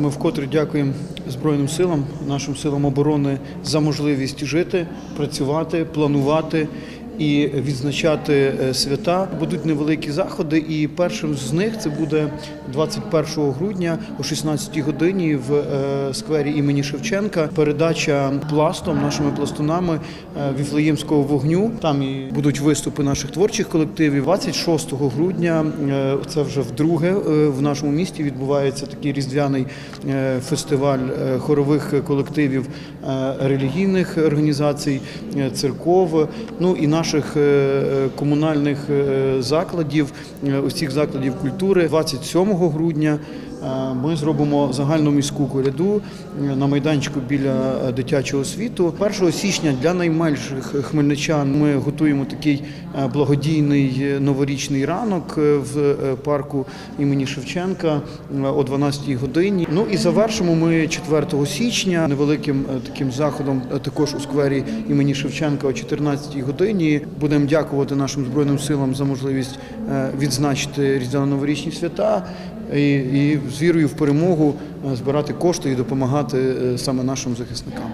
Ми вкотре дякуємо Збройним силам, нашим силам оборони за можливість жити, працювати, планувати і відзначати е, свята. Будуть невеликі заходи, і першим з них це буде 21 грудня о 16 годині в е, сквері імені Шевченка. Передача пластом нашими пластунами е, віфлеємського вогню. Там і будуть виступи наших творчих колективів. 26 грудня це вже вдруге в нашому місті відбувається такий різдвяний фестиваль хорових колективів релігійних організацій, церков, ну і наших е, комунальних е, закладів, е, усіх закладів культури. 27 грудня е, ми зробимо загальну міську коляду е, на майданчику біля е, дитячого світу. 1 січня для найменших хмельничан ми готуємо такий е, благодійний новорічний ранок в парку імені Шевченка о 12 годині. Ну і завершимо ми 4 січня невеликим таким заходом, також у сквері імені Шевченка о 14 годині. Будемо дякувати нашим збройним силам за можливість відзначити різдвяно-новорічні свята і, і з вірою в перемогу е, збирати кошти і допомагати е, саме нашим захисникам.